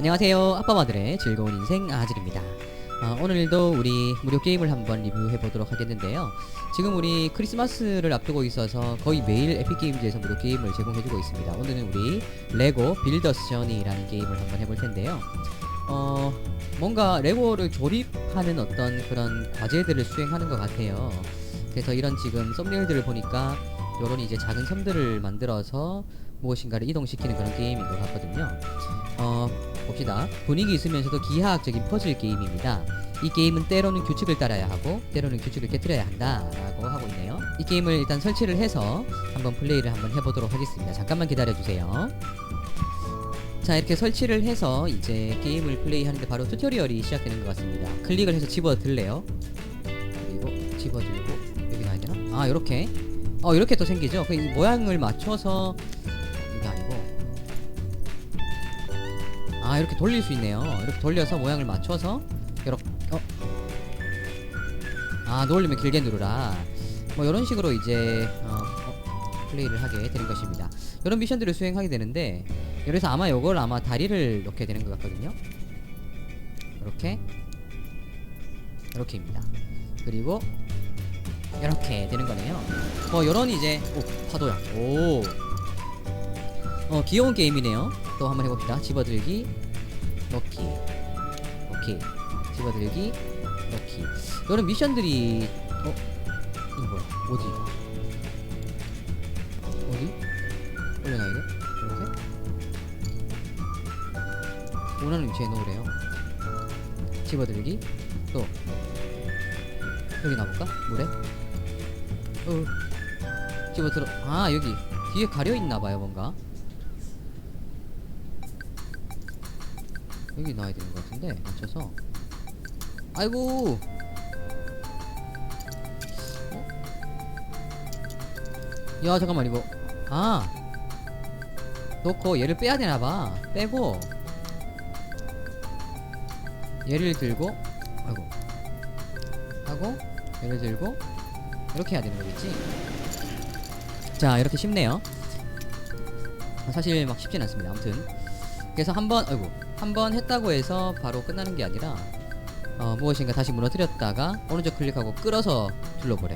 안녕하세요. 아빠마들의 즐거운 인생 아질입니다. 어, 오늘도 우리 무료 게임을 한번 리뷰해 보도록 하겠는데요. 지금 우리 크리스마스를 앞두고 있어서 거의 매일 에픽게임즈에서 무료 게임을 제공해주고 있습니다. 오늘은 우리 레고 빌더스 저니라는 게임을 한번 해볼 텐데요. 어, 뭔가 레고를 조립하는 어떤 그런 과제들을 수행하는 것 같아요. 그래서 이런 지금 썸네일들을 보니까 요런 이제 작은 섬들을 만들어서 무엇인가를 이동시키는 그런 게임인 것 같거든요. 어, 봅시다. 분위기 있으면서도 기하학적인 퍼즐 게임입니다. 이 게임은 때로는 규칙을 따라야 하고 때로는 규칙을 깨뜨려야 한다라고 하고 있네요. 이 게임을 일단 설치를 해서 한번 플레이를 한번 해보도록 하겠습니다. 잠깐만 기다려주세요. 자 이렇게 설치를 해서 이제 게임을 플레이하는데 바로 튜토리얼이 시작되는 것 같습니다. 클릭을 해서 집어들래요. 그리고 집어들고 여기 놔야 되나? 아 이렇게 어 이렇게 또 생기죠. 그이 모양을 맞춰서 아 이렇게 돌릴 수 있네요. 이렇게 돌려서 모양을 맞춰서 이렇게 어. 아 놀리면 길게 누르라. 뭐 이런 식으로 이제 어, 어, 플레이를 하게 되는 것입니다. 이런 미션들을 수행하게 되는데 여기서 아마 이걸 아마 다리를 놓게 되는 것 같거든요. 이렇게 이렇게입니다. 그리고 이렇게 되는 거네요. 어 요런 이제 오 파도야. 오. 어 귀여운 게임이네요. 또 한번 해봅시다. 집어들기, 넣기. 오케이. 집어들기, 넣기. 이런 미션들이 어 이거 뭐야? 어디? 어디? 올려놔야 돼? 이렇게? 원하는 위치에 놓으래요. 집어들기, 또 여기 놔볼까? 물에? 어 집어들어 아 여기 뒤에 가려있나봐요 뭔가 여기 놔야 되는 것 같은데 맞춰서. 아이고! 어? 야 잠깐만 이거. 아! 놓고 얘를 빼야 되나봐. 빼고. 얘를 들고 아이고. 하고 얘를 들고 이렇게 해야 되는 거겠지? 자 이렇게 쉽네요. 아, 사실 막 쉽진 않습니다. 아무튼. 그래서 한번 아이고 한 번 했다고 해서 바로 끝나는 게 아니라 어, 무엇인가 다시 무너뜨렸다가 오른쪽 클릭하고 끌어서 둘러보래.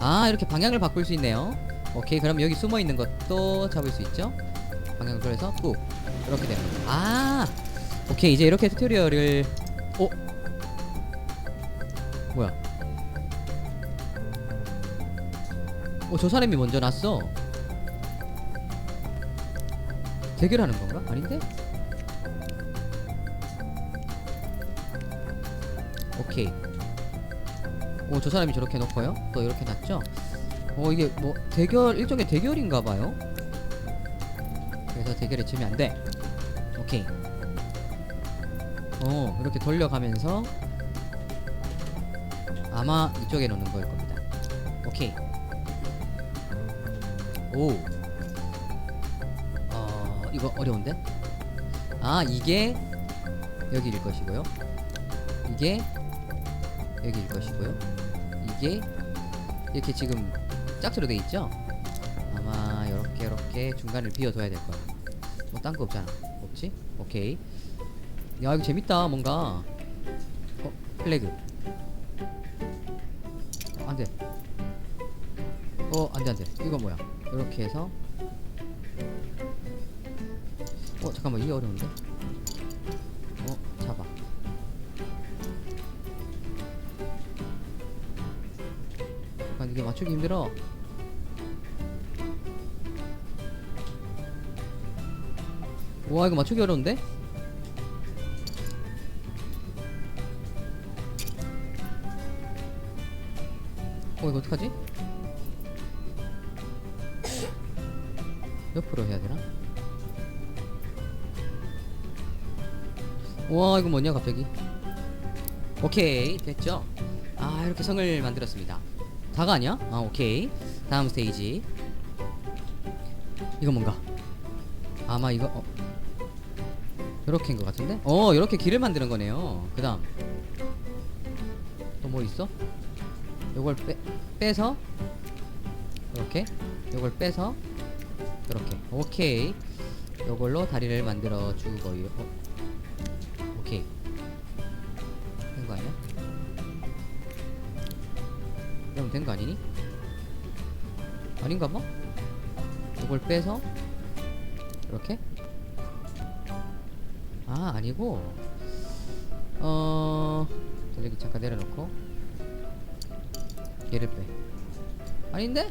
아 이렇게 방향을 바꿀 수 있네요. 오케이 그럼 여기 숨어 있는 것도 잡을 수 있죠? 방향을 돌려서 꾹. 이렇게 되는 거아 오케이 이제 이렇게 튜토리얼을 어? 뭐야? 어, 저 사람이 먼저 났어. 대결하는 건가? 아닌데? 오케이. 오, 저 사람이 저렇게 놓고요. 또 이렇게 놨죠? 어, 이게 뭐, 대결, 일종의 대결인가 봐요. 그래서 대결에 지면 안 돼. 오케이. 어, 이렇게 돌려가면서 아마 이쪽에 놓는 거일 겁니다. 오케이. 오. 어, 이거 어려운데? 아, 이게 여기일 것이고요. 이게 여기일 것이고요. 이게 이렇게 지금 짝수로 돼 있죠? 아마 이렇게 이렇게 중간을 비워둬야 될 거야. 뭐 딴 거 없잖아. 없지? 오케이. 야, 이거 재밌다. 뭔가. 어, 플래그. 어, 안 돼. 어, 안 돼, 안 돼. 이거 뭐야? 이렇게 해서. 어, 잠깐만. 이게 어려운데? 이게 맞추기 힘들어. 와, 이거 맞추기 어려운데? 어, 이거 어떡하지? 옆으로 해야 되나? 와 이거 뭐냐 갑자기 오케이 됐죠? 아 이렇게 성을 만들었습니다 다가 아니야? 아 오케이. 다음 스테이지. 이거 뭔가? 아마 이거 어. 요렇게인 것 같은데? 어 요렇게 길을 만드는 거네요. 그 다음. 또 뭐 있어? 요걸 빼, 빼서? 이렇게? 요걸 빼서? 이렇게. 오케이. 요걸로 다리를 만들어 주고요. 어? 된 거 아니니? 아닌가 봐? 요걸 빼서 이렇게? 아 아니고 어 여기 잠깐 내려놓고 얘를 빼 아닌데?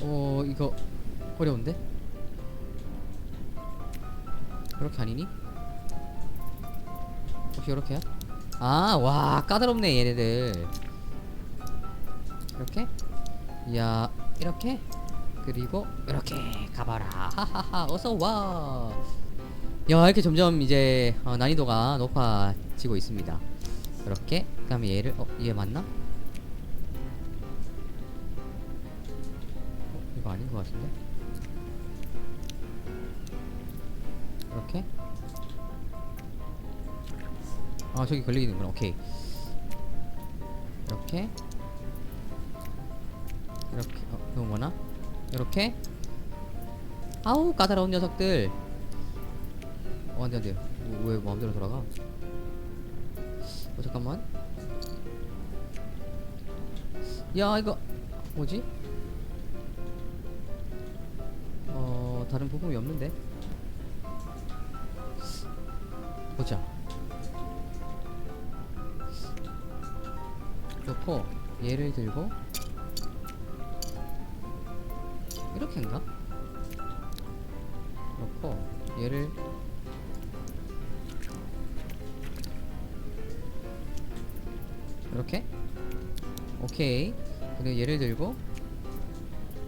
어 이거 어려운데? 그렇게 아니니? 혹시 이렇게야? 아 와 까다롭네 얘네들. 이렇게? 야 이렇게? 그리고 이렇게 가봐라. 하하하 어서와. 야 이렇게 점점 이제 어, 난이도가 높아지고 있습니다. 이렇게? 그 다음에 얘를 어 얘 맞나? 어, 이거 아닌 것 같은데? 이렇게 아 저기 걸리는구나. 오케이. 이렇게. 이렇게. 어 이거 뭐나? 이렇게. 아우 까다로운 녀석들. 어 안돼 안돼. 왜 마음대로 돌아가? 어 잠깐만. 야 이거 뭐지? 어 다른 부품이 없는데? 보자 놓고 얘를 들고 이렇게인가? 놓고 얘를 이렇게? 오케이. 그리고 얘를 들고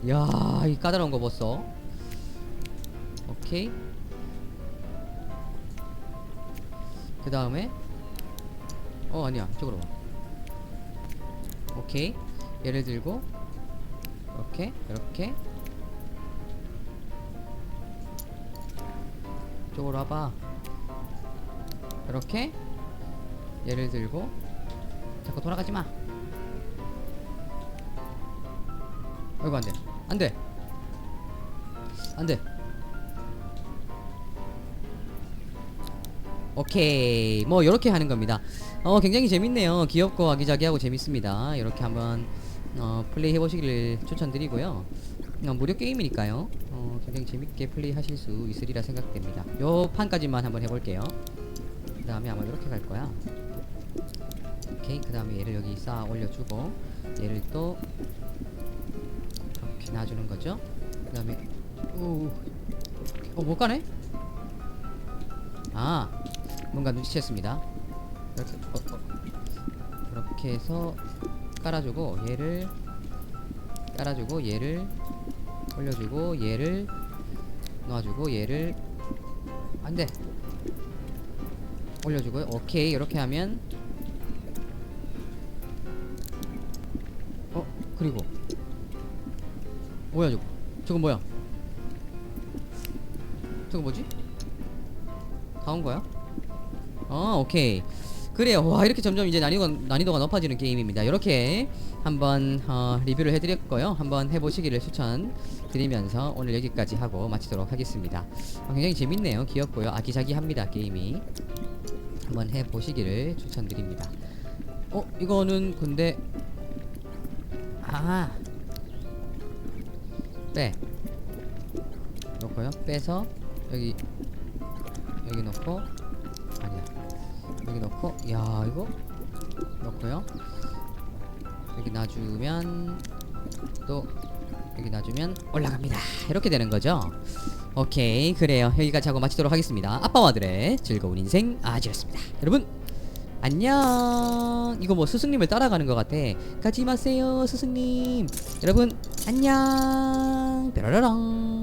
야이 까다로운 거 봤어 오케이. 그 다음에 어 아니야. 와 오케이. 얘를 들고 이렇게 이렇게. 이쪽으로 와봐. 이렇게. 얘를 들고 자꾸 돌아가지 마. 아이고 안돼. 안돼. 안돼 오케이. 뭐 이렇게 하는 겁니다. 어 굉장히 재밌네요. 귀엽고 아기자기하고 재밌습니다. 이렇게 한번 어, 플레이 해보시기를 추천드리고요. 어, 무료 게임이니까요. 어, 굉장히 재밌게 플레이 하실 수 있으리라 생각됩니다. 요 판까지만 한번 해볼게요. 그 다음에 아마 이렇게 갈 거야. 오케이. 그 다음에 얘를 여기 쌓아 올려주고 얘를 또 이렇게 놔주는 거죠. 그 다음에 어못 가네? 아 뭔가 눈치챘습니다. 이렇게 어, 어. 이렇게 해서 깔아주고 얘를 깔아주고 얘를 올려주고 얘를 놔주고 얘를 안돼. 올려주고요 오케이. 이렇게 하면 어 그리고 뭐야 저거 저거 뭐야? 저거 뭐지? 가온 거야? 어 오케이. 그래요. 와 이렇게 점점 이제 난이도가, 난이도가 높아지는 게임입니다. 이렇게 한번 어, 리뷰를 해드렸고요. 한번 해보시기를 추천드리면서 오늘 여기까지 하고 마치도록 하겠습니다. 어, 굉장히 재밌네요. 귀엽고요. 아기자기합니다 게임이. 한번 해보시기를 추천드립니다. 어 이거는 근데 아. 빼. 놓고요. 빼서 여기 여기 여기 넣고 야 이거? 넣고요. 여기 놔주면 또 여기 놔주면 올라갑니다. 이렇게 되는 거죠? 오케이 그래요. 여기까지 하고 마치도록 하겠습니다. 아빠와들의 즐거운 인생 아지였습니다. 여러분 안녕. 이거 뭐 스승님을 따라가는 것 같아. 가지 마세요 스승님. 여러분 안녕. 뾰로로롱